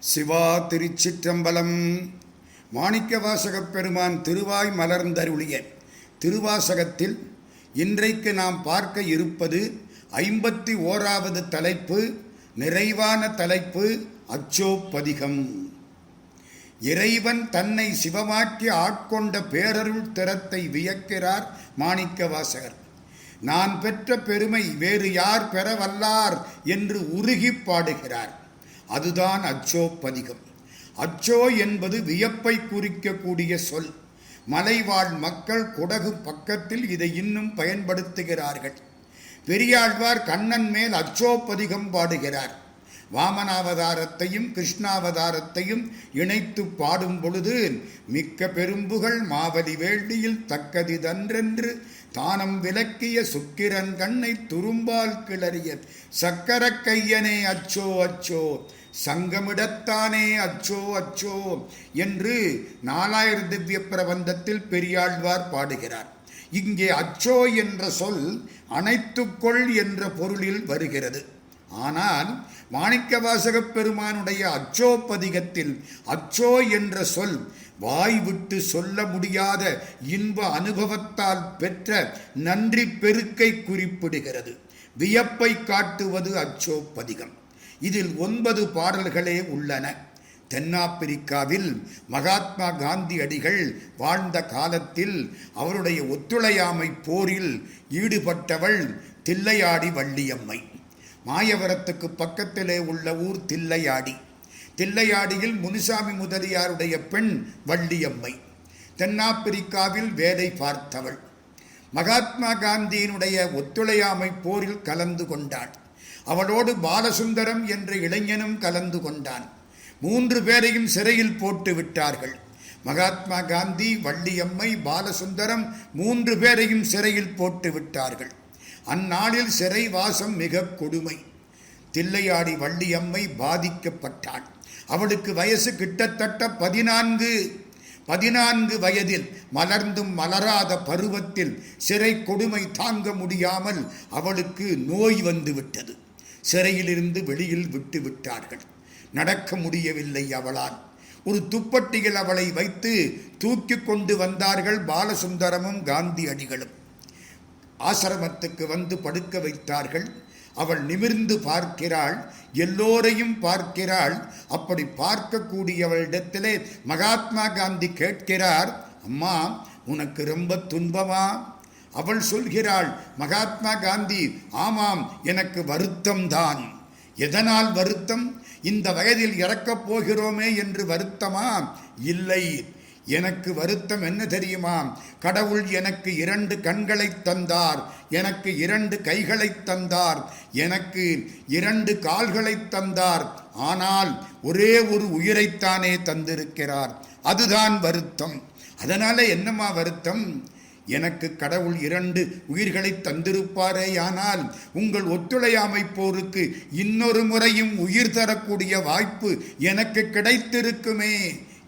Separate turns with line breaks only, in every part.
சிவா திருச்சிற்றம்பலம். மாணிக்கவாசகப் பெருமான் திருவாய் மலர்ந்தருளிய திருவாசகத்தில் இன்றைக்கு நாம் பார்க்க இருப்பது ஐம்பத்தி ஓராவது தலைப்பு நிறைவான தலைப்பு அச்சோப்பதிகம். இறைவன் தன்னை சிவமாக்கி ஆட்கொண்ட பேரருள் திறத்தை வியக்கிறார் மாணிக்கவாசகர் நான் பெற்ற பெருமை வேறு யார் பெற வல்லார் என்று உருகி பாடுகிறார். அதுதான் அச்சோப்பதிகம் அச்சோ என்பது வியப்பை குறிக்கக்கூடிய சொல். மலைவாழ் மக்கள் குடகு பக்கத்தில் இதை இன்னும் பயன்படுத்துகிறார்கள். பெரியாழ்வார் கண்ணன் மேல் அச்சோப்பதிகம் பாடுகிறார். வாமனாவதாரத்தையும் கிருஷ்ணாவதாரத்தையும் இணைத்து பாடும் பொழுது மிக்க பெரும்புகள் மாவலி வேள்வியில் தக்கதிதன்றென்று தானம் விலக்கிய சுக்கிரன் கண்ணை துரும்பால் கிளறிய சக்கர கையனே அச்சோ அச்சோ. சங்கமிடத்தானே அச்சோ அச்சோ என்று நாலாயிர திவ்ய பிரபந்தத்தில் பெரியாழ்வார் பாடுகிறார். இங்கே அச்சோ என்ற சொல் அனைத்துக்கொள் என்ற பொருளில் வருகிறது. ஆனால் மாணிக்கவாசக பெருமானுடைய அச்சோ பதிகத்தில் அச்சோ என்ற சொல் வாய் விட்டு சொல்ல முடியாத இன்ப அனுபவத்தால் பெற்ற நன்றி பெருக்கை குறிப்பிடுகிறது. வியப்பை காட்டுவது அச்சோ பதிகம். இதில் ஒன்பது பாடல்களே உள்ளன. தென்னாப்பிரிக்காவில் மகாத்மா காந்தியடிகள் வாழ்ந்த காலத்தில் அவருடைய ஒத்துழையாமை போரில் ஈடுபட்டவள் தில்லையாடி வள்ளியம்மை. மாயவரத்துக்கு பக்கத்திலே உள்ள ஊர் தில்லையாடி. தில்லையாடியில் முனுசாமி முதலியாருடைய பெண் வள்ளியம்மை. தென்னாப்பிரிக்காவில் வேலை பார்த்தவள். மகாத்மா காந்தியினுடைய ஒத்துழையாமை போரில் கலந்து கொண்டாள். அவளோடு பாலசுந்தரம் என்ற இளைஞனும் கலந்து கொண்டான். மூன்று பேரையும் சிறையில் போட்டு விட்டார்கள். மகாத்மா காந்தி வள்ளியம்மை பாலசுந்தரம் மூன்று பேரையும் சிறையில் போட்டு விட்டார்கள். அந்நாளில் சிறை வாசம் மிக கொடுமை. தில்லையாடி வள்ளியம்மை பாதிக்கப்பட்டாள் அவளுக்கு வயசு கிட்டத்தட்ட பதினான்கு. பதினான்கு வயதில் மலர்ந்தும் மலராத பருவத்தில் சிறை கொடுமை தாங்க முடியாமல் அவளுக்கு நோய் வந்து விட்டது சிறையிலிருந்து வெளியில் விட்டு விட்டார்கள். நடக்க முடியவில்லை அவளால். ஒரு துப்பட்டியில் அவளை வைத்து தூக்கி கொண்டு வந்தார்கள் பாலசுந்தரமும் காந்தி அடிகளும் ஆசிரமத்துக்கு வந்து படுக்க வைத்தார்கள். அவள் நிமிர்ந்து பார்க்கிறாள். எல்லோரையும் பார்க்கிறாள். அப்படி பார்க்கக்கூடியவளிடத்திலே மகாத்மா காந்தி கேட்கிறார் அம்மா உனக்கு ரொம்ப துன்பமா? அவள் சொல்கிறாள் மகாத்மா காந்தி ஆமாம் எனக்கு வருத்தம்தான் எதனால் வருத்தம்? இந்த வயதில் இறக்கப் போகிறோமே என்று வருத்தமா? இல்லை எனக்கு வருத்தம் என்ன தெரியுமா? கடவுள் எனக்கு இரண்டு கண்களை தந்தார் எனக்கு இரண்டு கைகளை தந்தார் எனக்கு இரண்டு கால்களை தந்தார் ஆனால் ஒரே ஒரு உயிரைத்தானே தந்திருக்கிறார். அதுதான் வருத்தம். அதனால என்னம்மா வருத்தம்? எனக்கு கடவுள் இரண்டு உயிர்களை தந்திருப்பாரேயானால் உங்கள் ஒத்துழையாமை போருக்கு இன்னொரு முறையும் உயிர் தரக்கூடிய வாய்ப்பு எனக்கு கிடைத்திருக்குமே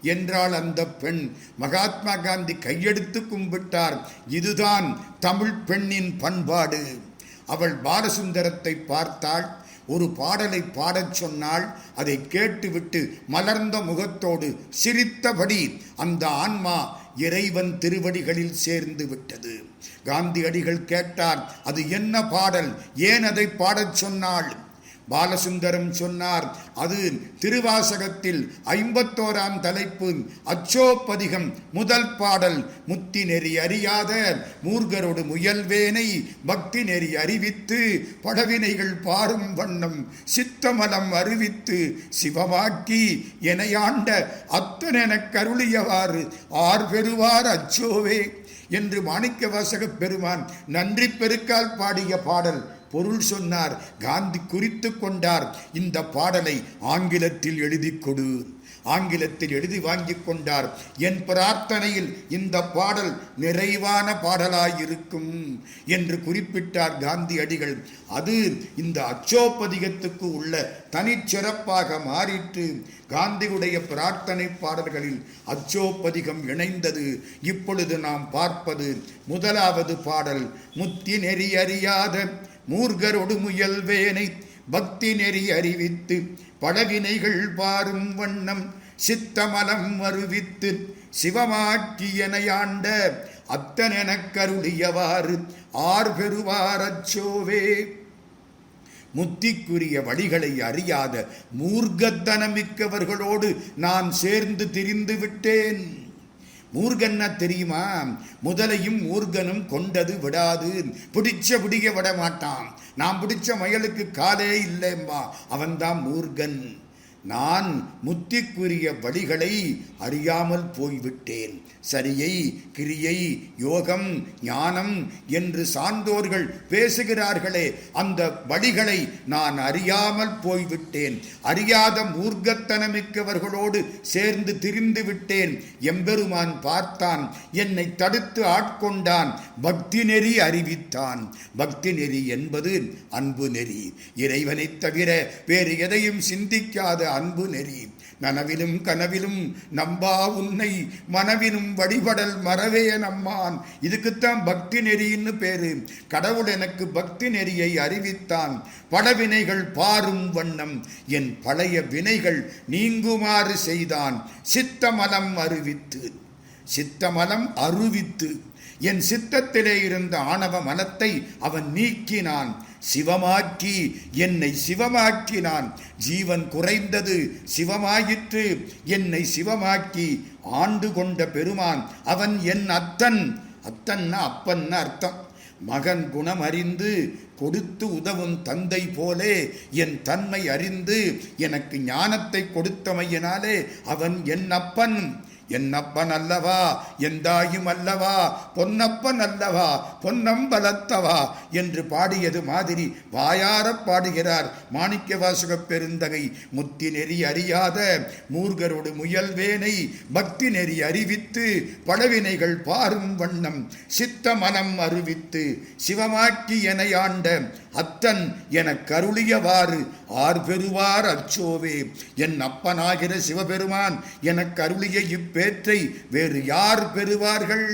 என்றாள் அந்த பெண். மகாத்மா காந்தி கையெடுத்து கும்பிட்டார். இதுதான் தமிழ் பெண்ணின் பண்பாடு. அவள் பாலசுந்தரத்தை பார்த்தாள். ஒரு பாடலை பாடச் சொன்னால் அதை கேட்டுவிட்டு மலர்ந்த முகத்தோடு சிரித்தபடி அந்த ஆன்மா இறைவன் திருவடிகளில் சேர்ந்து விட்டது. காந்தியடிகள் கேட்டார் அது என்ன பாடல்? ஏன் அதை பாடச் சொன்னாள்? பாலசுந்தரம் சொன்னார். அது திருவாசகத்தில் ஐம்பத்தோராம் தலைப்பு. அச்சோப்பதிகம் முதல் பாடல். முத்தி நெறி அறியாத மூர்கரோடு முயல்வேனை பக்தி நெறி அறிவித்து படவினைகள் பாரும் வண்ணம். சித்தமலம் அறிவித்து சிவமாக்கி எனையாண்ட அத்தனெனக் கருளியவாறு ஆர் பெறுவார் அச்சோவே. என்று மாணிக்கவாசக பெருமான் நன்றி பெருக்கால் பாடிய பாடல். பொருள் சொன்னார். காந்தி குறித்து கொண்டார். இந்த பாடலை ஆங்கிலத்தில் எழுதி கொடு. ஆங்கிலத்தில் எழுதி வாங்கி கொண்டார். என் பிரார்த்தனையில் இந்த பாடல் நிறைவான பாடலாயிருக்கும் என்று குறிப்பிட்டார் காந்தியடிகள் அது இந்த அச்சோப்பதிகத்துக்கு உள்ள தனிச்சிறப்பாக மாறிற்று. காந்தியுடைய பிரார்த்தனை பாடல்களில் அச்சோப்பதிகம் இணைந்தது. இப்பொழுது நாம் பார்ப்பது முதலாவது பாடல். முத்தி நெறியறியாத மூர்கரொடு முயல் வேனை பக்தி நெறி அறிவித்து படவினைகள் பாரும் வண்ணம் சித்தமலம் வருவித்து சிவமாக்கியனையாண்ட அத்தனெனக் கருளியவாறு ஆர் பெறுவாரச்சோவே முத்திக்குரிய வழிகளை அறியாத மூர்க்கத்தனமிக்கவர்களோடு நான் சேர்ந்து திரிந்து விட்டேன் மூர்கன்னா தெரியுமா? முதலையும் மூர்கனும் கொண்டது விடாது. பிடிச்ச பிடிக்க விட மாட்டான் நான் பிடிச்ச மயலுக்கு காலே இல்லைம்பா அவன்தான் மூர்கன். நான் முத்திக்குரிய வழிகளை அறியாமல் போய்விட்டேன். சரியை கிரியை யோகம் ஞானம் என்று சான்றோர்கள் பேசுகிறார்களே அந்த வழிகளை நான் அறியாமல் போய்விட்டேன். அறியாத மூர்க்கத்தனமிக்கவர்களோடு சேர்ந்து திரிந்து விட்டேன். எம்பெருமான் பார்த்தான் என்னை தடுத்து ஆட்கொண்டான் பக்தி நெறி அறிவித்தான். பக்தி நெறி என்பது அன்பு நெறி. இறைவனைத் தவிர வேறு எதையும் சிந்திக்காத அன்பு நெறி. நனவிலும் கனவிலும் நம்பா உன்னை மனவிலும் வழிபடல் மறவே நம்மான். இதுக்குத்தான் பக்தி நெறின்னு பேரு. கடவுள் எனக்கு பக்தி நெறியை அறிவித்தான். படவினைகள் பாரும் வண்ணம் என் பழைய வினைகள் நீங்குமாறு செய்தான். சித்தமலம் அறிவித்து சித்தமலம் அருவித்து. என் சித்தத்திலே இருந்த ஆணவ மனத்தை அவன் நீக்கினான். சிவமாக்கி என்னை சிவமாக்கினான். ஜீவன் குறைந்தது சிவமாயிற்று. என்னை சிவமாக்கி ஆண்டு கொண்ட பெருமான். அவன் என் அத்தன். அத்தன்னா அப்பன்னு அர்த்தம். மகன் குணம் அறிந்து கொடுத்து உதவும் தந்தை போலே என் தன்மை அறிந்து எனக்கு ஞானத்தை கொடுத்தமையினாலே அவன் என் அப்பன். என்னப்பன் அல்லவா எந்தாயும் அல்லவா பொன்னப்பன் அல்லவா பொன்னம்பலத்தவா? என்று பாடியது மாதிரி வாயாரப் பாடுகிறார் மாணிக்க வாசகப் பெருந்தகை. முத்தி நெறி அறியாத மூர்கரோடு முயல்வேனை பக்தி நெறி அறிவித்து பழவினைகள் பாரும் வண்ணம் சித்த மனம் அறிவித்து சிவமாக்கி ஆண்ட அத்தன் என கருளியவாறு ஆர் பெறுவார் அச்சோவே? என் அப்பனாகிற சிவபெருமான் என கருளிய இப்பேற்றை வேறு யார் பெறுவார்கள்?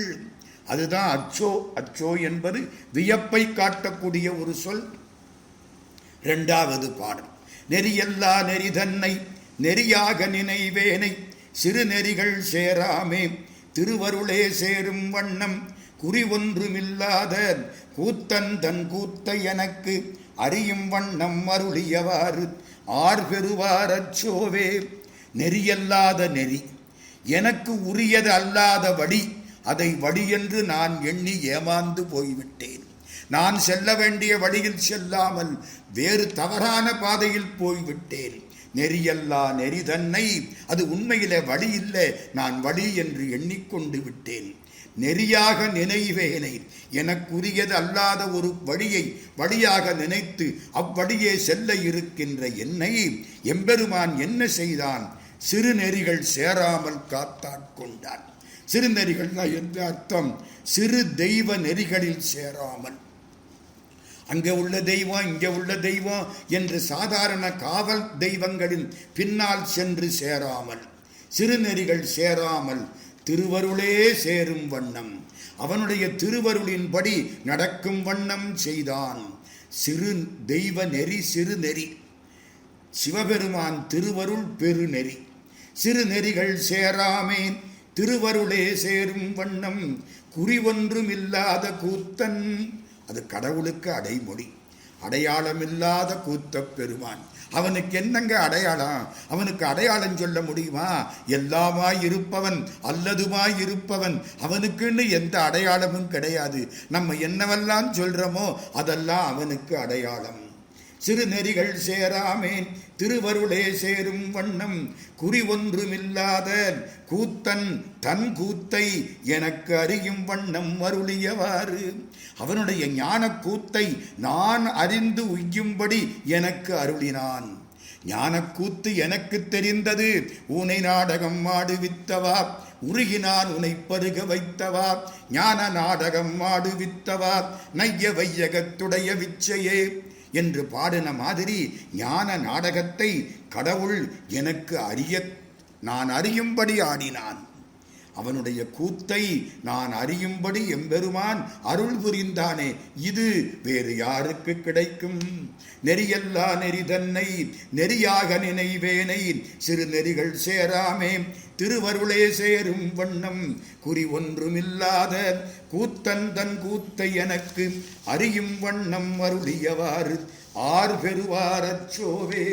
அதுதான் அச்சோ அச்சோ என்பது வியப்பை காட்டக்கூடிய ஒரு சொல். இரண்டாவது பாடம் நெறியல்லா நெறி தன்னை நெறியாக நினைவேனை சிறு நெறிகள் சேராமே திருவருளே சேரும் வண்ணம் குறி ஒன்றுமில்லாத கூத்தன் தன் கூத்தை எனக்கு அறியும் வண்ணம் அருளியவாறு ஆர் பெறுவாரச்சோவே நெறியல்லாத நெறி எனக்கு உரியது அல்லாத வழி அதை வழி என்று நான் எண்ணி ஏமாந்து போய்விட்டேன். நான் செல்ல வேண்டிய வழியில் செல்லாமல் வேறு தவறான பாதையில் போய்விட்டேன். நெறியல்லா நெறி தன்னை அது உண்மையிலே வழி இல்லை நான் வழி என்று எண்ணிக்கொண்டு விட்டேன். நெறியாக நினைவேனை எனக்குரியது அல்லாத ஒரு வழியை வழியாக நினைத்து அவ்வழியே செல்ல இருக்கின்ற என்னை எம்பெருமான் என்ன செய்தான்? சிறு நெறிகள் சேராமல் காத்தாட்கொண்டான் சிறு நெறிகள்னா என்ற அர்த்தம் சிறு தெய்வ நெறிகளில் சேராமல். அங்கே உள்ள தெய்வம் இங்கே உள்ள தெய்வம் என்று சாதாரண காவல் தெய்வங்களின் பின்னால் சென்று சேராமல் சிறுநெறிகள் சேராமல் திருவருளே சேரும் வண்ணம். அவனுடைய திருவருளின்படி நடக்கும் வண்ணம் செய்தான். சிறு தெய்வ நெறி சிறு நெறி. சிவபெருமான் திருவருள் பெருநெறி சிறு நெறிகள் சேராமேன் திருவருளே சேரும் வண்ணம். குறி ஒன்றும் இல்லாத கூத்தன். அது கடவுளுக்கு அடைமொழி. அடையாளமில்லாத கூத்தப் பெருமான். அவனுக்கு என்னங்க அடையாளம்? அவனுக்கு அடையாளம் சொல்ல முடியுமா? எல்லாமாய் இருப்பவன் அல்லதுமாய் இருப்பவன் அவனுக்குன்னு எந்த அடையாளமும் கிடையாது. நம்ம என்னவெல்லாம் சொல்றோமோ அதெல்லாம் அவனுக்கு அடையாளம். சிறுநெறிகள் சேராமேன் திருவருளே சேரும் வண்ணம். குறி ஒன்றுமில்லாத கூத்தன் தன் கூத்தை எனக்கு அறியும் வண்ணம் அருளியவாறு. அவனுடைய ஞான கூத்தை நான் அறிந்து உய்யும்படி எனக்கு அருளினான். ஞானக்கூத்து எனக்கு தெரிந்தது உனை நாடகம் ஆடுவித்தவா? உருகினான் உனை பருக வைத்தவா? ஞான நாடகம் ஆடுவித்தவா? நைய வையகத்துடைய விச்சையே என்று பாடின மாதிரி ஞான நாடகத்தை கடவுள் எனக்கு அறிய நான் அறியும்படி ஆடினான். அவனுடைய கூத்தை நான் அறியும்படி எம்பெருமான் அருள் புரிந்தானே இது வேறு யாருக்கு கிடைக்கும்? நெறியல்லா நெறி தன்னை நெறியாக நினைவேனை சிறு நெறிகள் சேராமே திருவருளே சேரும் வண்ணம் குறி ஒன்றுமில்லாத கூத்தன் தன் கூத்தை எனக்கு அறியும் வண்ணம் அருளியவாறு ஆர் பெறுவாரச்சோவே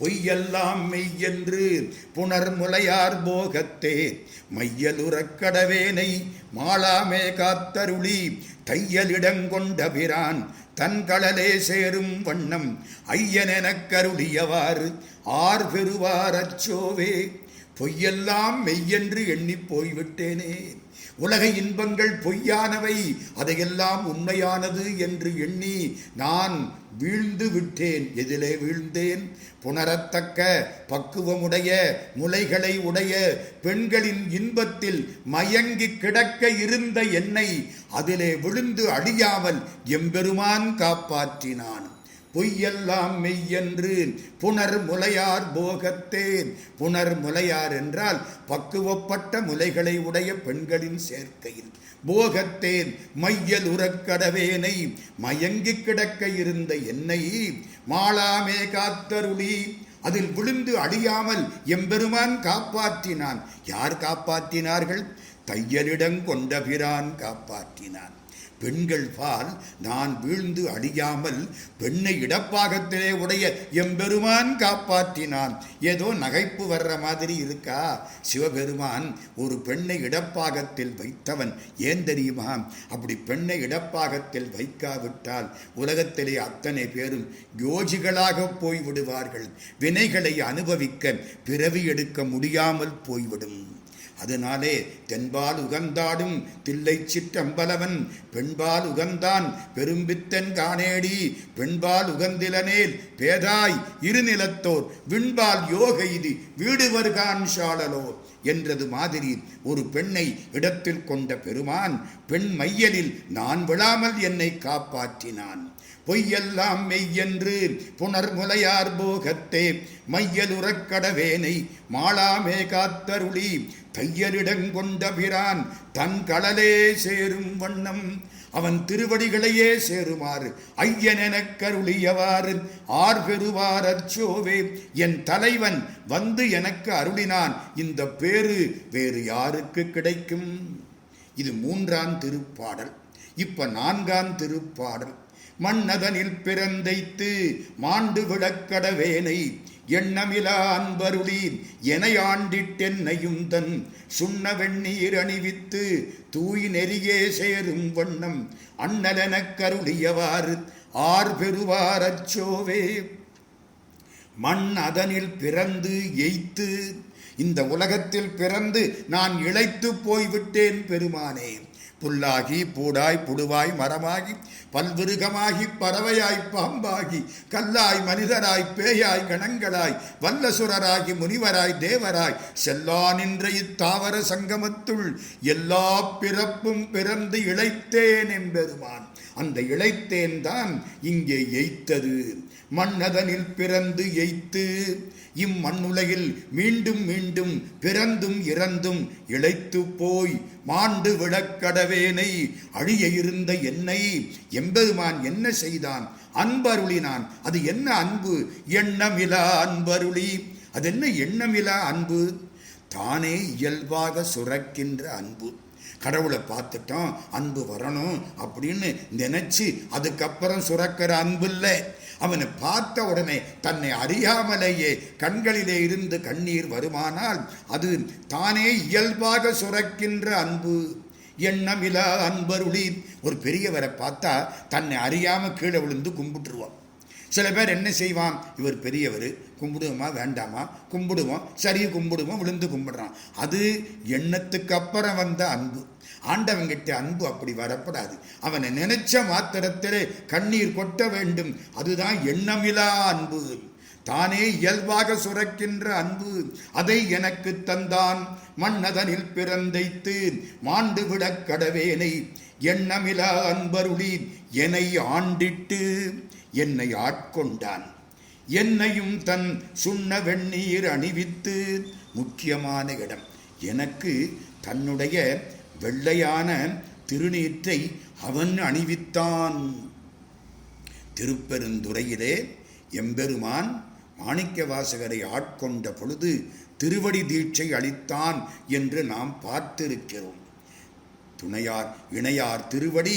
பொய்யெல்லாம் மெய்யென்று புனர்முலையார் போகத்தே. மையலுறக் கடவேனை மாளாமே காத்தருளி தையலிடங்கொண்ட பிரான் தன் கடலே சேரும் வண்ணம் ஐயனெனக் கருளியவாறு ஆர் பெறுவாரச்சோவே பொய்யெல்லாம் மெய்யென்று எண்ணிப் போய்விட்டேனே. உலக இன்பங்கள் பொய்யானவை அதையெல்லாம் உண்மையானது என்று எண்ணி நான் வீழ்ந்து விட்டேன். எதிலே வீழ்ந்தேன். புணரத்தக்க பக்குவமுடைய முலைகளை உடைய பெண்களின் இன்பத்தில் மயங்கி கிடக்க இருந்த என்னை அதிலே விழுந்து அழியாமல் எம்பெருமான் காப்பாற்றினான். பொய்யெல்லாம் மெய்யென்று புனர் முலையார் போகத்தேன். புனர் முலையார் என்றால் பக்குவப்பட்ட முலைகளை உடைய பெண்களின் சேர்க்கையில். போகத்தேன் மையல் உறக்கடவேனை மயங்கி கிடக்க இருந்த என்னை மாளாமே காத்தருளி. அதில் விழுந்து அழியாமல் எம்பெருமான் காப்பாற்றினான். யார் காப்பாற்றினார்கள்? தையலிடம் கொண்ட பிரான் காப்பாற்றினான். பெண்கள் பால் நான் வீழ்ந்து அடியாமல் பெண்ணை இடப்பாகத்திலே உடைய எம்பெருமான் காப்பாற்றினான். ஏதோ நகைப்பு வர்ற மாதிரி இருக்கா? சிவபெருமான் ஒரு பெண்ணை இடப்பாகத்தில் வைத்தவன் ஏன் தெரியுமா? அப்படி பெண்ணை இடப்பாகத்தில் வைக்காவிட்டால் உலகத்திலே அத்தனை பேரும் யோஜிகளாக போய்விடுவார்கள். வினைகளை அனுபவிக்க பிறவி எடுக்க முடியாமல் போய்விடும். அதனாலே தென்பால் உகந்தாடும் தில்லை சிற்றம்பலவன் பெண்பால் உகந்தான் பெரும்பித்தன் காணேடி. பெண்பால் உகந்திலனேல் பேதாய் இருநிலத்தோர் விண்பால் யோக இது வீடுவர்கான் சாடலோ என்றது மாதிரி ஒரு பெண்ணை இடத்தில் கொண்ட பெருமான் பெண் மையலில் நான் விழாமல் என்னை காப்பாற்றினான். பொய்யெல்லாம் மெய்யென்று புனர்முலையார் போகத்தே மையலுறக் கடவேனை மாளாமே காத்தருளி தையரிடங்கொண்ட பிரான் தன் கடலே சேரும் வண்ணம். அவன் திருவடிகளையே சேருமாறு ஐயனெனக் கருளியவாறு ஆர் பெறுவார் அச்சோவே என் தலைவன் வந்து எனக்கு அருளினான். இந்த பேரு வேறு யாருக்கு கிடைக்கும்? இது மூன்றாம் திருப்பாடல். இப்ப நான்காம் திருப்பாடல். மன்னதனில் பிறந்தைத்து மாண்டு விளக்கடவேனை எண்ணமிலா அன்பருளீன் என ஆண்டிட்டென்னையும் தன் சுண்ண வெண்ணீர் அணிவித்து தூய் நெறியே சேரும் வண்ணம் அண்ணலெனக் கருளியவாறு ஆர் பெறுவார் அச்சோவே மண் அதனில் பிறந்து எய்த்து இந்த உலகத்தில் பிறந்து நான் இழைத்து போய்விட்டேன் பெருமானே. புல்லாகி பூடாய் புடுவாய் மரமாகி பல்விருகமாகி பறவையாய் பாம்பாகி கல்லாய் மனிதராய் பேயாய் கணங்களாய் வல்லசுரராகி முனிவராய் தேவராய் செல்லா நின்ற இத்தாவர சங்கமத்துள் எல்லா பிறப்பும் பிறந்து இழைத்தேன் என்பெருமான் அந்த இழைத்தேன் தான் இங்கே எய்த்தது. மன்னதனில் பிறந்து எய்த்து. இம்மண்ணுலகில் மீண்டும் மீண்டும் பிறந்தும் இறந்தும் இழைத்து போய் மாண்டு விழக்கடவேனை அழிய இருந்த என்னை எம்பெருமான் என்ன செய்தான்? அன்பருளினான். அது என்ன அன்பு? எண்ணமிலா அன்பருளி. அது என்ன எண்ணமிலா அன்பு? தானே இயல்பாக சுரக்கின்ற அன்பு. கடவுளை பார்த்துட்டோம் அன்பு வரணும் அப்படின்னு நினைச்சு அதுக்கப்புறம் சுரக்கிற அன்பு இல்லை அவனை பார்த்த உடனே தன்னை அறியாமலேயே கண்களிலே இருந்து கண்ணீர் வருமானால் அது தானே இயல்பாக சுரக்கின்ற அன்பு. எண்ணமிலா அன்பருளி. ஒரு பெரியவரை பார்த்தா தன்னை அறியாம கீழே விழுந்து கும்பிட்டுருவான். சில பேர் என்ன செய்வான்? இவர் பெரியவர் கும்பிடுவோமா? வேண்டாமா? கும்பிடுவோம். சரி கும்பிடுவோம். விழுந்து கும்பிடுறான். அது எண்ணத்துக்கு அப்புறம் வந்த அன்பு. ஆண்டவங்கிட்ட அன்பு அப்படி வரப்படாது. அவனை நினைச்ச மாத்திரத்திலே கண்ணீர் கொட்ட வேண்டும். அதுதான் எண்ணமிலா அன்பு. தானே இயல்பாக சுரக்கின்ற அன்பு. அதை எனக்கு தந்தான் மன்னதனில் பிறந்தைத்து மாண்டு விடக் கடவேனை. எண்ணமிலா அன்பருளி என்னை ஆண்டிட்டு என்னை ஆட்கொண்டான். என்னையும் தன் சுண்ண வெந்நீர் அணிவித்து முக்கியமான இடம். எனக்கு தன்னுடைய வெள்ளையான திருநீற்றை அவன் அணிவித்தான். திருப்பெருந்துறையிலே எம்பெருமான் மாணிக்க வாசகரை ஆட்கொண்ட பொழுது திருவடி தீட்சை அளித்தான் என்று நாம் பார்த்திருக்கிறோம். துணையார் இணையார் திருவடி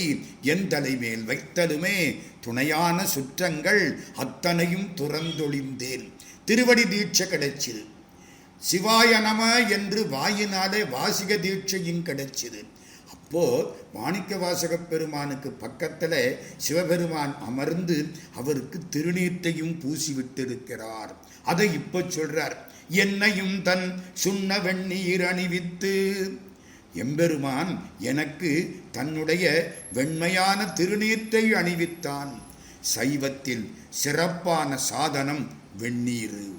என் தலைமேல் வைத்தலுமே. துணையான சுற்றங்கள் அத்தனையும் துறந்தொழிந்தேன். திருவடி தீட்சை கிடைச்சிது. சிவாய நம என்று வாயினாலே வாசிக தீட்சையும் கிடைச்சிது. அப்போ மாணிக்க வாசக பெருமானுக்கு பக்கத்தில் சிவபெருமான் அமர்ந்து அவருக்கு திருநீர்த்தையும் பூசி விட்டிருக்கிறார் அதை இப்போ சொல்றார். என்னையும் தன் சுண்ண வெந்நீர் அணிவித்து எம்பெருமான் எனக்கு தன்னுடைய வெண்மையான திருநீர்த்தை அணிவித்தான். சைவத்தில் சிறப்பான சாதனம் வெந்நீர்.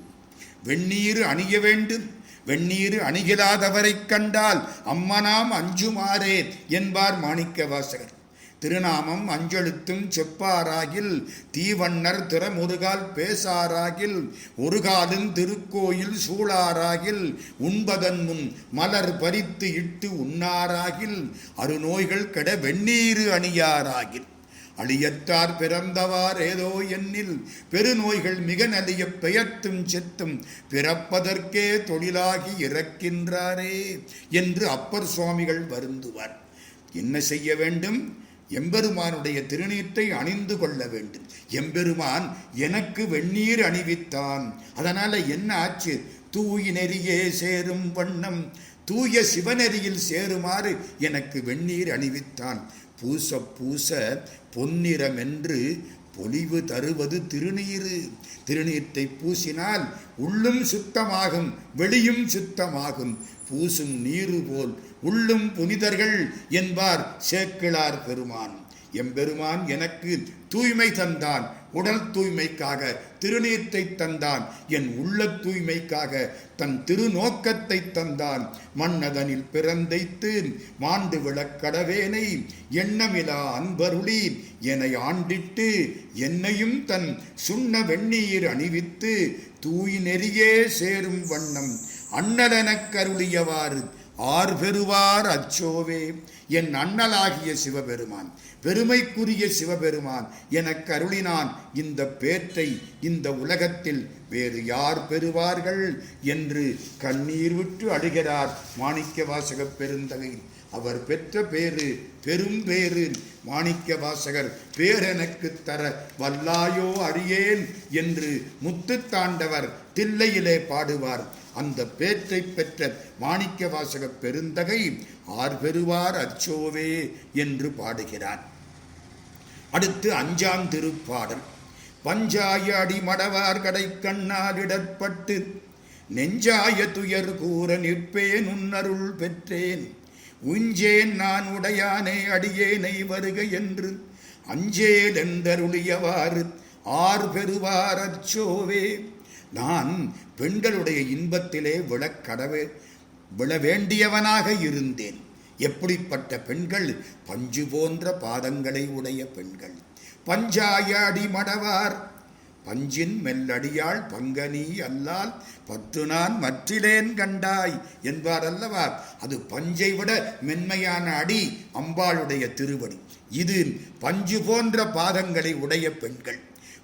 வெந்நீர் அணிய வேண்டும். வெந்நீர் அணிகிலாதவரைக் கண்டால் அம்மனாம் அஞ்சுமாறே என்பார் மாணிக்க வாசகர் திருநாமம் அஞ்செழுத்தும் செப்பாராகில் தீவண்ணர் திறமுருகால் பேசாராகில் ஒருகாலும் திருக்கோயில் சூழாராகில் உண்பதன் முன் மலர் பறித்து இட்டு உண்ணாராகில் அருநோய்கள் கெட வெந்நீரு அணியாராகில். அழியத்தார் பிறந்தவார் ஏதோ எண்ணில் பெருநோய்கள் மிக நலிய பெயர்த்தும் செத்தும் பிறப்பதற்கே தொழிலாகி இறக்கின்றாரே என்று அப்பர் சுவாமிகள் வருந்துவார். என்ன செய்ய வேண்டும்? எம்பெருமானுடைய திருநீற்றை அணிந்து கொள்ள வேண்டும். எம்பெருமான் எனக்கு வெந்நீர் அணிவித்தான். அதனால் என்ன ஆச்சு? தூய் நெறியே சேரும் வண்ணம் தூய சிவநெறியில் சேருமாறு எனக்கு வெந்நீர் அணிவித்தான். பூச பூச பொன்னிறமென்று பொலிவு தருவது திருநீரு திருநீர்த்தை பூசினால் உள்ளும் சுத்தமாகும் வெளியும் சுத்தமாகும். பூசும் நீரு போல் உள்ளும் புனிதர்கள் என்பார் சேக்கிழார் பெருமான். எம்பெருமான் எனக்கு தூய்மை தந்தான். உடல் தூய்மைக்காக திருநீற்றை தந்தான். என் உள்ள தூய்மைக்காக தன் திருநோக்கத்தை தந்தான். மன்னதனில் பிறந்தைத்து மாண்டு விளக்கடவேனை எண்ணமிலா அன்பருளி என்னை ஆண்டிட்டு என்னையும் தன் சுண்ண வெந்நீர் அணிவித்து தூய் நெறியே சேரும் வண்ணம். அண்ணலெனக் கருளியவாறு ஆர் பெறுவார் அச்சோவே என் அண்ணலாகிய சிவபெருமான் பெருமைக்குரிய சிவபெருமான் எனக்கு அருளினான் இந்த பேற்றை இந்த உலகத்தில் வேறு யார் பெறுவார்கள் என்று கண்ணீர் விட்டு அழுகிறார் மாணிக்க வாசக பெருந்தகை. அவர் பெற்ற பேரு பெரும் பேரு மாணிக்க வாசகர் பேரெனக்கு தர வல்லாயோ அறியேன் என்று முத்துத்தாண்டவர் தில்லையிலே பாடுவார். அந்த பேற்றை பெற்ற மாணிக்க வாசக பெருந்தகை ஆர் பெறுவார் அச்சோவே என்று பாடுகிறார் அடுத்து அஞ்சாம் திருப்பாடல் பஞ்சாய அடிமடவார் கடை கண்ணாலிடற்பட்டு நெஞ்சாய துயர் கூற நிற்பேன் உன்னருள் பெற்றேன். உஞ்சேன் நான் உடையானே அடியேனை வருக என்று அஞ்சேலெந்தருளியவாறு ஆர் பெறுவார் அச்சோவே நான் பெண்களுடைய இன்பத்திலே விழக்கடவே விழ வேண்டியவனாக இருந்தேன். எப்படிப்பட்ட பெண்கள்? பஞ்சு போன்ற பாதங்களை உடைய பெண்கள். பஞ்சாயாடி அடிமடவார் பஞ்சின் மெல்லடியாள் பங்கனி அல்லால் பத்து நான் மற்றிலேன் கண்டாய் என்பார் அல்லவா? அது பஞ்சை விட மென்மையான அடி அம்பாளுடைய திருவடி. இது பஞ்சு போன்ற பாதங்களை உடைய பெண்கள்.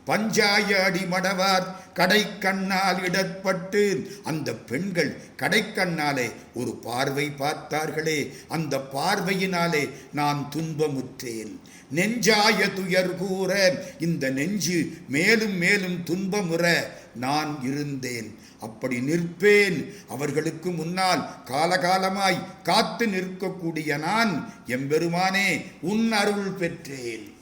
பஞ்சாய அடிமடவார் கடைக்கண்ணால் இடப்பட்டு. அந்த பெண்கள் கடைக்கண்ணாலே ஒரு பார்வை பார்த்தார்களே. அந்த பார்வையினாலே நான் துன்பமுற்றேன். நெஞ்சாய துயர் கூற இந்த நெஞ்சு மேலும் மேலும் துன்பமுற நான் இருந்தேன். அப்படி நிற்பேன். அவர்களுக்கு முன்னால் காலகாலமாய் காத்து நிற்கக்கூடிய நான் எம்பெருமானே உன் அருள் பெற்றேன்.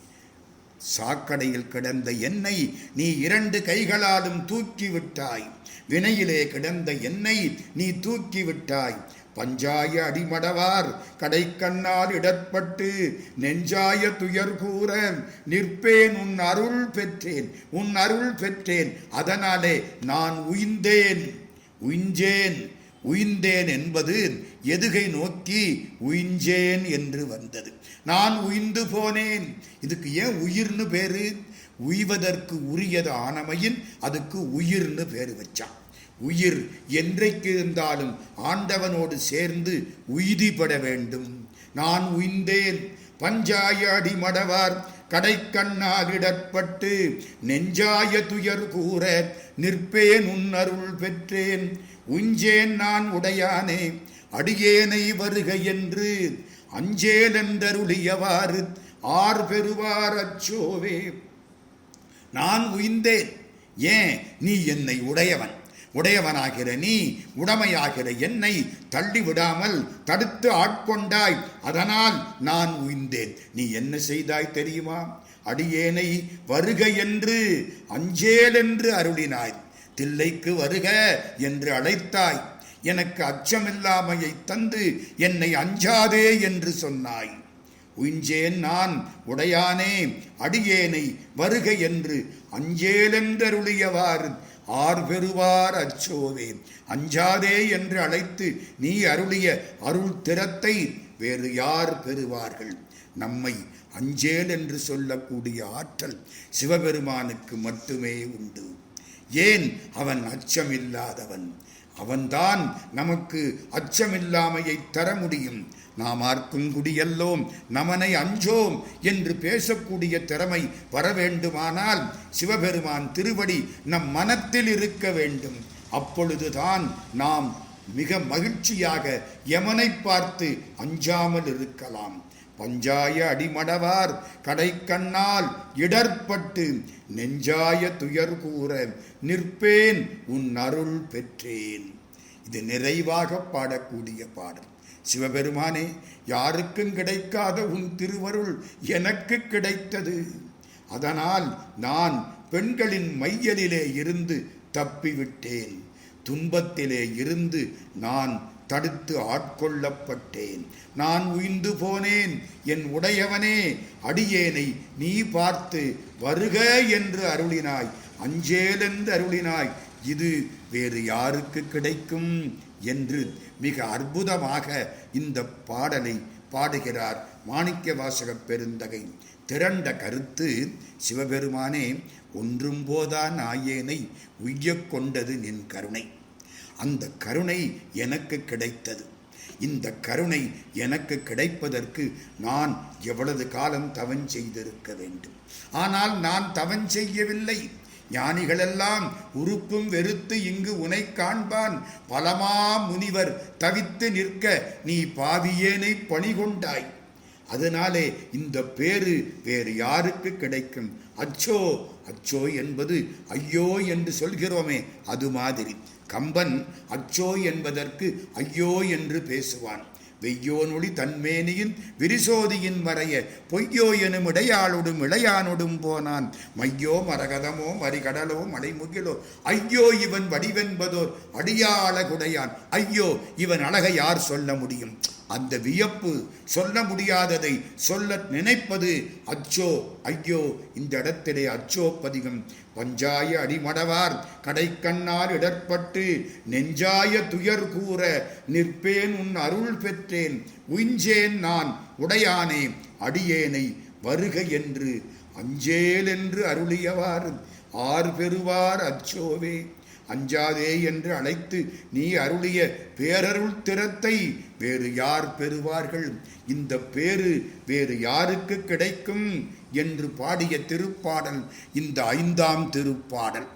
சாக்கடையில் கிடந்த என்னை நீ இரண்டு கைகளாலும் தூக்கி விட்டாய் வினையிலே கிடந்த என்னை நீ தூக்கி விட்டாய் பஞ்சாய அடிமடவார் கடைக்கண்ணால் இடர்பட்டு நெஞ்சாய துயர் கூற நிற்பேன் உன் அருள் பெற்றேன் உன் அருள் பெற்றேன். அதனாலே நான் உய்ந்தேன் உய்ஞ்சேன். உயிர்ந்தேன் என்பது எதுகை நோக்கி உயிஞ்சேன் என்று வந்தது. நான் உயிர்ந்து போனேன். இதுக்கு ஏன் உயிர்னு பேரு? உய்வதற்கு உரியது ஆனமையின் அதுக்கு உயிர்னு பேரு வச்சான். உயிர் என்றைக்கு இருந்தாலும் ஆண்டவனோடு சேர்ந்து உய்திப்பட வேண்டும். நான் உய்ந்தேன். பஞ்சாய மடவார் கடைக்கண்ணாகிடற்பட்டு நெஞ்சாய துயர் கூற நிற்பேன் உன்னருள் பெற்றேன். உஞ்சேன் நான் உடையானே அடியேனை வருக என்று அஞ்சேலென்றருளியவாறு ஆர் பெறுவார் அச்சோவே. நான் உய்ந்தேன் ஏன்? நீ என்னை உடையவன். உடையவனாகிற நீ உடமையாகிற என்னை தள்ளி விடாமல் தடுத்து ஆட்கொண்டாய். அதனால் நான் உய்ந்தேன். நீ என்ன செய்தாய் தெரியுமா? அடியேனை வருக என்று அஞ்சேல் என்று அருளினாய். தில்லைக்கு வருக என்று அழைத்தாய். எனக்கு அச்சமில்லாமையை தந்து என்னை அஞ்சாதே என்று சொன்னாய். உஞ்சேன் நான் உடையானே அடியேனை வருக என்று அஞ்சேலென்றருளியவாறு ஆர் பெறுவார் அச்சோவே. அஞ்சாதே என்று அழைத்து நீ அருளிய அருள் திறத்தை வேறு யார் பெறுவார்கள்? நம்மை அஞ்சேல் என்று சொல்லக்கூடிய ஆற்றல் சிவபெருமானுக்கு மட்டுமே உண்டு. ஏன் அவன் அச்சமில்லாதவன்? அவன்தான் நமக்கு அச்சமில்லாமையை தர முடியும். நாம் ஆர்க்கும் குடியல்லோம் நமனை அஞ்சோம் என்று பேசக்கூடிய திறமை வர வேண்டுமானால் சிவபெருமான் திருவடி நம் மனத்தில் இருக்க வேண்டும். அப்பொழுதுதான் நாம் மிக மகிழ்ச்சியாக யமனை பார்த்து அஞ்சாமல் இருக்கலாம். பஞ்சாய அடிமடவார். கடைக்கண்ணால் இடர்பட்டு நெஞ்சாய துயர் கூற நிற்பேன் உன் அருள் பெற்றேன். இது நிறைவாக பாடக்கூடிய பாடல். சிவபெருமானே யாருக்கும் கிடைக்காத உன் திருவருள் எனக்கு கிடைத்தது. அதனால் நான் பெண்களின் மையலிலே இருந்து தப்பிவிட்டேன். துன்பத்திலே இருந்து நான் தடுத்து ஆட்கொள்ளப்பட்டேன். நான் உயிர்ந்து போனேன். என் உடையவனே அடியேனை நீ பார்த்து வருக என்று அருளினாய். அஞ்சேலென்று அருளினாய். இது வேறு யாருக்கு கிடைக்கும் என்று மிக அற்புதமாக இந்த பாடலை பாடுகிறார் மாணிக்க வாசக பெருந்தகை. திரண்ட கருத்து சிவபெருமானே ஒன்றும் போதான் ஆயேனை உய்யக் கொண்டது நின் கருணை. அந்த கருணை எனக்கு கிடைத்தது. இந்த கருணை எனக்கு கிடைப்பதற்கு நான் எவ்வளவு காலம் தவன் செய்திருக்க வேண்டும். ஆனால் நான் தவன் செய்யவில்லை. ஞானிகளெல்லாம் உறுப்பும் வெறுத்து இங்கு உனை காண்பான். பலமா முனிவர் தவித்து நிற்க நீ பாவியேனை பணிகொண்டாய். அதனாலே இந்த பேரு வேறு யாருக்கு கிடைக்கும்? அச்சோ அச்சோ என்பது ஐயோ என்று சொல்கிறோமே அது மாதிரி. கம்பன் அச்சோ என்பதற்கு ஐயோ என்று பேசுவான். வெய்யோனொளி தன்மேனியின் விரிசோதியின் வரைய பொய்யோ எனும் இடையாளொடும் இளையானொடும் போனான். மையோ மரகதமோ மறிகடலோ மலைமுகிலோ ஐயோ இவன் வடிவென்பதோர் அடியாளகுடையான் ஐயோ இவன் அழகை யார் சொல்ல முடியும்? அந்த வியப்பு சொல்ல முடியாததை சொல்ல நினைப்பது அச்சோ ஐயோ இந்த இடத்திலே அச்சோ பதிகம். பஞ்சாய அடிமடவார் கடைக்கண்ணால் இடர்பட்டு நெஞ்சாய துயர் கூற நிற்பேன் உன் அருள் பெற்றேன். உஞ்சேன் நான் உடையானே அடியேனை வருக என்று அஞ்சேல் என்று அருளியவாறு. ஆர் பெறுவார் அச்சோவே. அஞ்சாதே என்று அழைத்து நீ அருளிய பேரருள் திறத்தை வேறு யார் பெறுவார்கள்? இந்த பேரு வேறு யாருக்கு கிடைக்கும்? என்று பாடிய திருப்பாடல் இந்த ஐந்தாம் திருப்பாடல்.